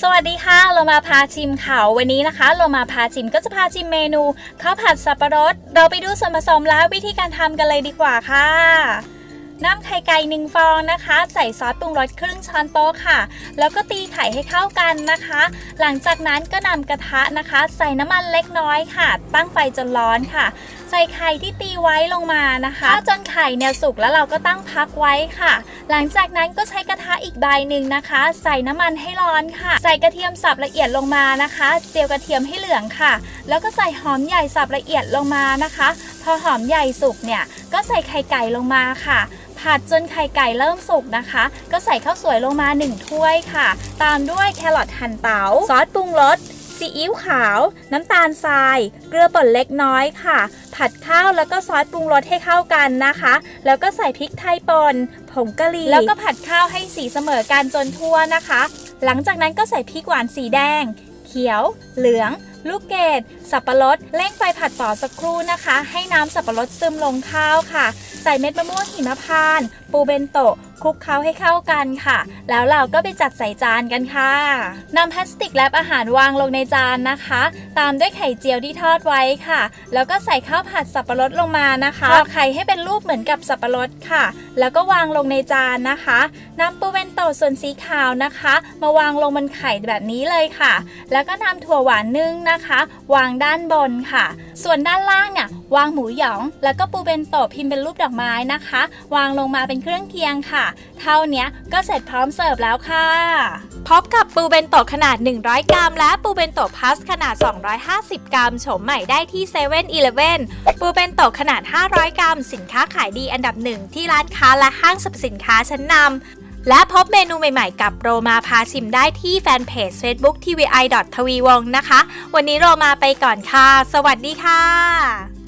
สวัสดีค่ะ เรามาพาชิมข่าววันนี้นะคะ เรามาพาชิมก็จะพาชิมเมนูข้าวผัดสับปะรด เราไปดูส่วนผสมและวิธีการทำกันเลยดีกว่าค่ะ น้ำไข่ไก่หนึ่งฟองนะคะ ใส่ซอสปรุงรสครึ่งช้อนโต๊ะค่ะ แล้วก็ตีไข่ให้เข้ากันนะคะ หลังจากนั้นก็นำกระทะนะคะ ใส่น้ำมันเล็กน้อยค่ะ ตั้งไฟจนร้อนค่ะ ใส่ไข่ที่ตีไว้ลงมานะคะจนไข่เนี่ยสุกแล้วเราก็ตั้งพักไว้ค่ะ หลังจากนั้นก็ใช้กระทะอีกใบหนึ่งนะคะ ใส่น้ำมันให้ร้อนค่ะ ใส่กระเทียมสับละเอียดลงมานะคะ เจียวกระเทียมให้เหลืองค่ะ แล้วก็ใส่หอมใหญ่สับละเอียดลงมานะคะ พอหอมใหญ่สุกเนี่ยก็ใส่ไข่ไก่ลงมาค่ะ ผัดจนไข่ไก่เริ่มสุกนะคะ ก็ใส่ข้าวสวยลงมา 1 ถ้วยค่ะ ตามด้วยแครอทหั่นเตาซอสปรุงรสซีอิ๊วขาว น้ำตาลทราย เกลือป่นเล็กน้อยค่ะ ผัดข้าวแล้วก็ซอสปรุงรสให้เข้ากันนะคะ แล้วก็ใส่พริกไทยป่นผงกะหรี่แล้วก็ผัดข้าวให้สีเสมอกันจนทั่วนะคะ หลังจากนั้นก็ใส่พริกหวานสีแดง เขียว เหลือง ลูกเกดสับปะรดเร่งไฟผัดต่อสักครู่นะคะ ให้น้ำสับปะรดซึมลงข้าวค่ะ ใส่เม็ดมะม่วงหิมพานต์ปูเบนโตะ คลุกเคล้าให้เข้ากันค่ะ แล้วเราก็ไปจัดใส่จานกันค่ะนำพลาสติกแรปอาหารวางลงในจานนะคะ ตามด้วยไข่เจียวที่ทอดไว้ค่ะ แล้วก็ใส่ข้าวผัดสับปะรดลงมานะคะห่อไข่ให้เป็นรูปเหมือนกับสับปะรดค่ะ แล้วก็วางลงในจานนะคะนำปูเบนโตส่วนสีขาวนะคะ มาวางลงบนไข่แบบนี้เลยค่ะ แล้วก็นำถั่วหวานนึ่งนะคะ วางด้านบนค่ะ ส่วนด้านล่างเนี่ยวางหมูหยอง แล้วก็ปูเบนโตะพิมพ์เป็นรูปดอกไม้นะคะ วางลงมาเป็นเครื่องเคียงค่ะ เท่านี้ก็เสร็จพร้อมเสิร์ฟแล้วค่ะพบกับปูเบนโตะขนาด 100 กรัม และปูเบนโตะพลัสขนาด 250 กรัมโฉมใหม่ได้ที่7 e เ e ่ e อีเลปูเบนโตะขนาด 500 กรัม สินค้าขายดีอันดับหนึ่งที่ร้านค้าและห้างสรรพสินค้าชั้นนำและพบเมนูใหม่ๆ กับโรมาพาชิมได้ที่แฟนเพจ Facebook tvi ทวีวงศ์นะคะ วันนี้โรมาไปก่อนค่ะ สวัสดีค่ะ